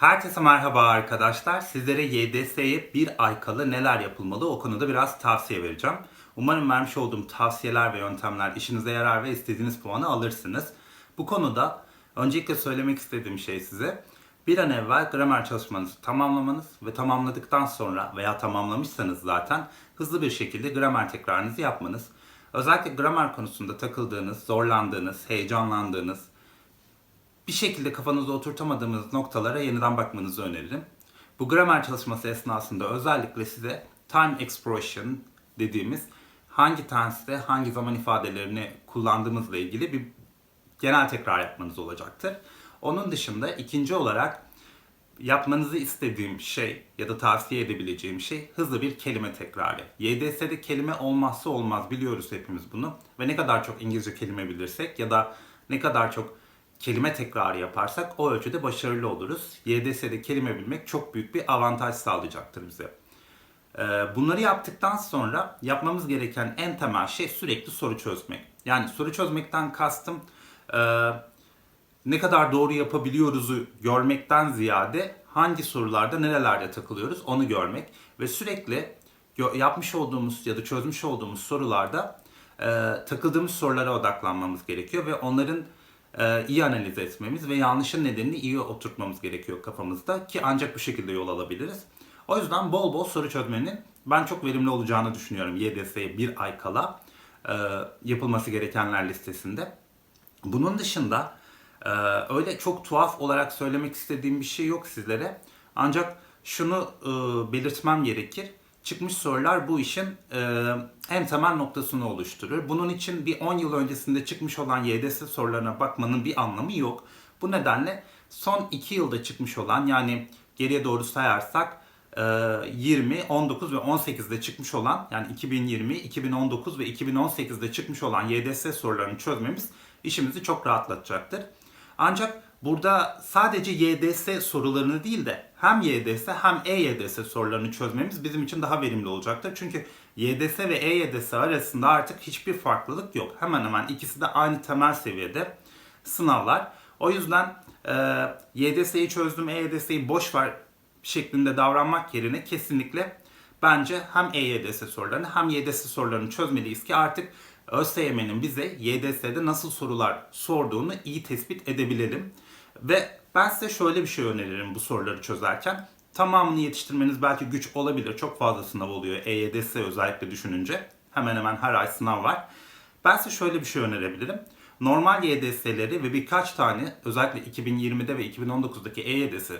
Herkese merhaba arkadaşlar. Sizlere YDS'ye bir ay kala neler yapılmalı o konuda biraz tavsiye vereceğim. Umarım vermiş olduğum tavsiyeler ve yöntemler işinize yarar ve istediğiniz puanı alırsınız. Bu konuda öncelikle söylemek istediğim şey size bir an evvel gramer çalışmanızı tamamlamanız ve tamamladıktan sonra veya tamamlamışsanız zaten hızlı bir şekilde gramer tekrarınızı yapmanız. Özellikle gramer konusunda takıldığınız, zorlandığınız, heyecanlandığınız, bir şekilde kafanızda oturtamadığınız noktalara yeniden bakmanızı öneririm. Bu gramer çalışması esnasında özellikle size time expression dediğimiz hangi tense'te hangi zaman ifadelerini kullandığımızla ilgili bir genel tekrar yapmanız olacaktır. Onun dışında ikinci olarak yapmanızı istediğim şey ya da tavsiye edebileceğim şey hızlı bir kelime tekrarı. YDS'de kelime olmazsa olmaz biliyoruz hepimiz bunu. Ve ne kadar çok İngilizce kelime bilirsek ya da ne kadar çok kelime tekrarı yaparsak o ölçüde başarılı oluruz. YDS'de kelime bilmek çok büyük bir avantaj sağlayacaktır bize. Ee, Bunları yaptıktan sonra yapmamız gereken en temel şey sürekli soru çözmek. Yani soru çözmekten kastım e, ne kadar doğru yapabiliyoruzu görmekten ziyade hangi sorularda nerelerde takılıyoruz onu görmek ve sürekli yapmış olduğumuz ya da çözmüş olduğumuz sorularda e, takıldığımız sorulara odaklanmamız gerekiyor ve onların iyi analiz etmemiz ve yanlışın nedenini iyi oturtmamız gerekiyor kafamızda ki ancak bu şekilde yol alabiliriz. O yüzden bol bol soru çözmenin ben çok verimli olacağını düşünüyorum YDS'ye bir ay kala e, yapılması gerekenler listesinde. Bunun dışında e, öyle çok tuhaf olarak söylemek istediğim bir şey yok sizlere. Ancak şunu e, belirtmem gerekir. Çıkmış sorular bu işin e, en temel noktasını oluşturur. Bunun için bir 10 yıl öncesinde çıkmış olan YDS sorularına bakmanın bir anlamı yok. Bu nedenle son 2 yılda çıkmış olan yani geriye doğru sayarsak e, 20, 19 ve 18'de çıkmış olan yani 2020, 2019 ve 2018'de çıkmış olan YDS sorularını çözmemiz işimizi çok rahatlatacaktır. Ancak burada sadece YDS sorularını değil de hem YDS hem EYDS sorularını çözmemiz bizim için daha verimli olacaktır. Çünkü YDS ve EYDS arasında artık hiçbir farklılık yok. Hemen hemen ikisi de aynı temel seviyede sınavlar. O yüzden e, YDS'yi çözdüm, EYDS'yi boş ver şeklinde davranmak yerine kesinlikle bence hem EYDS sorularını hem YDS sorularını çözmeliyiz ki artık ÖSYM'nin bize YDS'de nasıl sorular sorduğunu iyi tespit edebilelim. Ve ben size şöyle bir şey öneririm bu soruları çözerken. Tamamını yetiştirmeniz belki güç olabilir. Çok fazla sınav oluyor EYDS özellikle düşününce. Hemen hemen her ay sınav var. Ben size şöyle bir şey önerebilirim. Normal YDS'leri ve birkaç tane özellikle 2020'de ve 2019'daki EYDS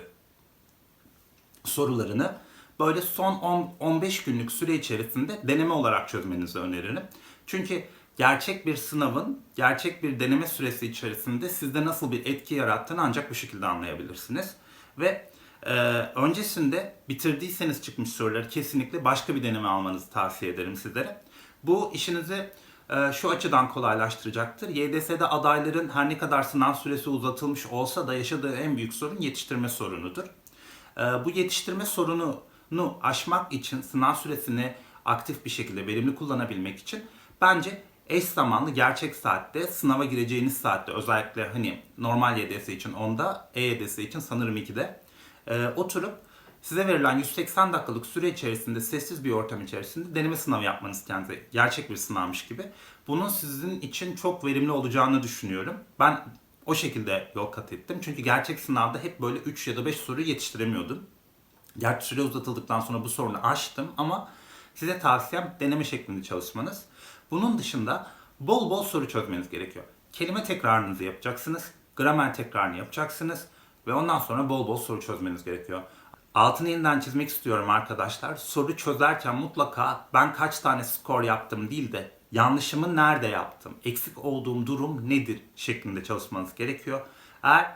sorularını böyle son 10 15 günlük süre içerisinde deneme olarak çözmenizi öneririm. Çünkü gerçek bir sınavın gerçek bir deneme süresi içerisinde sizde nasıl bir etki yarattığını ancak bu şekilde anlayabilirsiniz. Ve e, öncesinde bitirdiyseniz çıkmış soruları kesinlikle başka bir deneme almanızı tavsiye ederim sizlere. Bu işinizi e, şu açıdan kolaylaştıracaktır. YDS'de adayların her ne kadar sınav süresi uzatılmış olsa da yaşadığı en büyük sorun yetiştirme sorunudur. Ee, bu yetiştirme sorununu aşmak için sınav süresini aktif bir şekilde verimli kullanabilmek için bence eş zamanlı gerçek saatte sınava gireceğiniz saatte özellikle hani normal YDS için 10'da EYDS için sanırım 2'de e, oturup size verilen 180 dakikalık süre içerisinde sessiz bir ortam içerisinde deneme sınavı yapmanız kendinize gerçek bir sınavmış gibi. Bunun sizin için çok verimli olacağını düşünüyorum. Ben o şekilde yol kat ettim. Çünkü gerçek sınavda hep böyle 3 ya da 5 soru yetiştiremiyordum. Gerçi süre uzatıldıktan sonra bu sorunu aştım ama size tavsiyem deneme şeklinde çalışmanız. Bunun dışında bol bol soru çözmeniz gerekiyor. Kelime tekrarınızı yapacaksınız, gramer tekrarını yapacaksınız ve ondan sonra bol bol soru çözmeniz gerekiyor. Altını yeniden çizmek istiyorum arkadaşlar. Soru çözerken mutlaka ben kaç tane skor yaptım değil de yanlışımı nerede yaptım, eksik olduğum durum nedir şeklinde çalışmanız gerekiyor. Eğer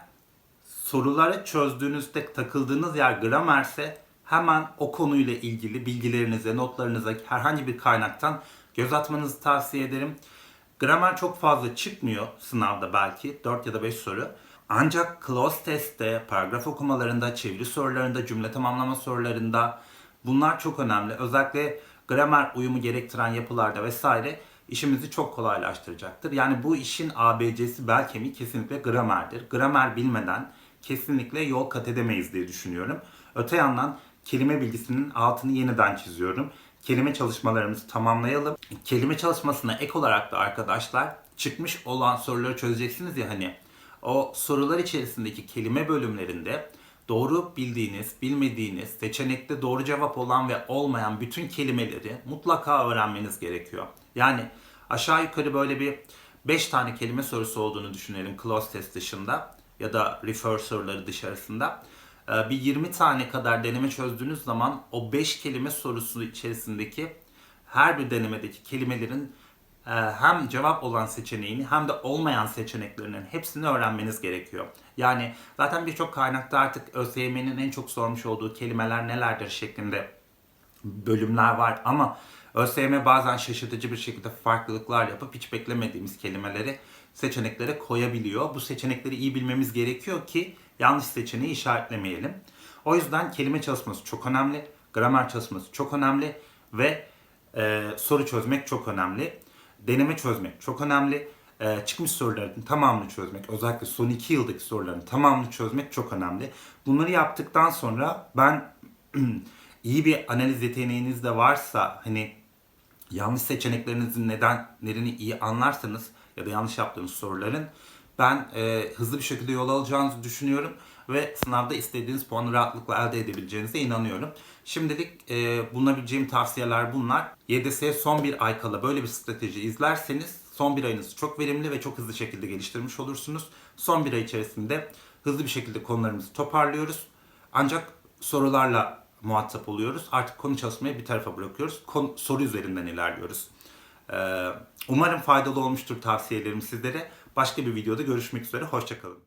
soruları çözdüğünüzde takıldığınız yer gramerse hemen o konuyla ilgili bilgilerinize, notlarınıza herhangi bir kaynaktan göz atmanızı tavsiye ederim. Gramer çok fazla çıkmıyor sınavda belki 4 ya da 5 soru. Ancak close testte, paragraf okumalarında, çeviri sorularında, cümle tamamlama sorularında bunlar çok önemli. Özellikle gramer uyumu gerektiren yapılarda vesaire işimizi çok kolaylaştıracaktır. Yani bu işin ABC'si bel kemiği kesinlikle gramerdir. Gramer bilmeden kesinlikle yol kat edemeyiz diye düşünüyorum. Öte yandan kelime bilgisinin altını yeniden çiziyorum. Kelime çalışmalarımızı tamamlayalım. Kelime çalışmasına ek olarak da arkadaşlar çıkmış olan soruları çözeceksiniz ya hani o sorular içerisindeki kelime bölümlerinde doğru bildiğiniz, bilmediğiniz, seçenekte doğru cevap olan ve olmayan bütün kelimeleri mutlaka öğrenmeniz gerekiyor. Yani aşağı yukarı böyle bir 5 tane kelime sorusu olduğunu düşünelim close test dışında ya da refer soruları dışarısında. Ee, Bir 20 tane kadar deneme çözdüğünüz zaman o 5 kelime sorusu içerisindeki her bir denemedeki kelimelerin e, hem cevap olan seçeneğini hem de olmayan seçeneklerinin hepsini öğrenmeniz gerekiyor. Yani zaten birçok kaynakta artık ÖSYM'nin en çok sormuş olduğu kelimeler nelerdir şeklinde bölümler var ama ÖSYM bazen şaşırtıcı bir şekilde farklılıklar yapıp hiç beklemediğimiz kelimeleri seçeneklere koyabiliyor. Bu seçenekleri iyi bilmemiz gerekiyor ki yanlış seçeneği işaretlemeyelim. O yüzden kelime çalışması çok önemli, gramer çalışması çok önemli ve e, soru çözmek çok önemli. Deneme çözmek çok önemli. E, çıkmış soruların tamamını çözmek, özellikle son iki yıldaki soruların tamamını çözmek çok önemli. Bunları yaptıktan sonra ben iyi bir analiz yeteneğiniz de varsa hani yanlış seçeneklerinizin nedenlerini iyi anlarsanız ya da yanlış yaptığınız soruların ben e, hızlı bir şekilde yol alacağınızı düşünüyorum ve sınavda istediğiniz puanı rahatlıkla elde edebileceğinize inanıyorum. Şimdilik e, bulunabileceğim tavsiyeler bunlar. YDS'ye son bir ay kala böyle bir strateji izlerseniz son bir ayınızı çok verimli ve çok hızlı şekilde geliştirmiş olursunuz. Son bir ay içerisinde hızlı bir şekilde konularımızı toparlıyoruz. Ancak sorularla muhatap oluyoruz. Artık konu çalışmayı bir tarafa bırakıyoruz. Konu, soru üzerinden ilerliyoruz. Ee, umarım faydalı olmuştur tavsiyelerim sizlere. Başka bir videoda görüşmek üzere. Hoşçakalın.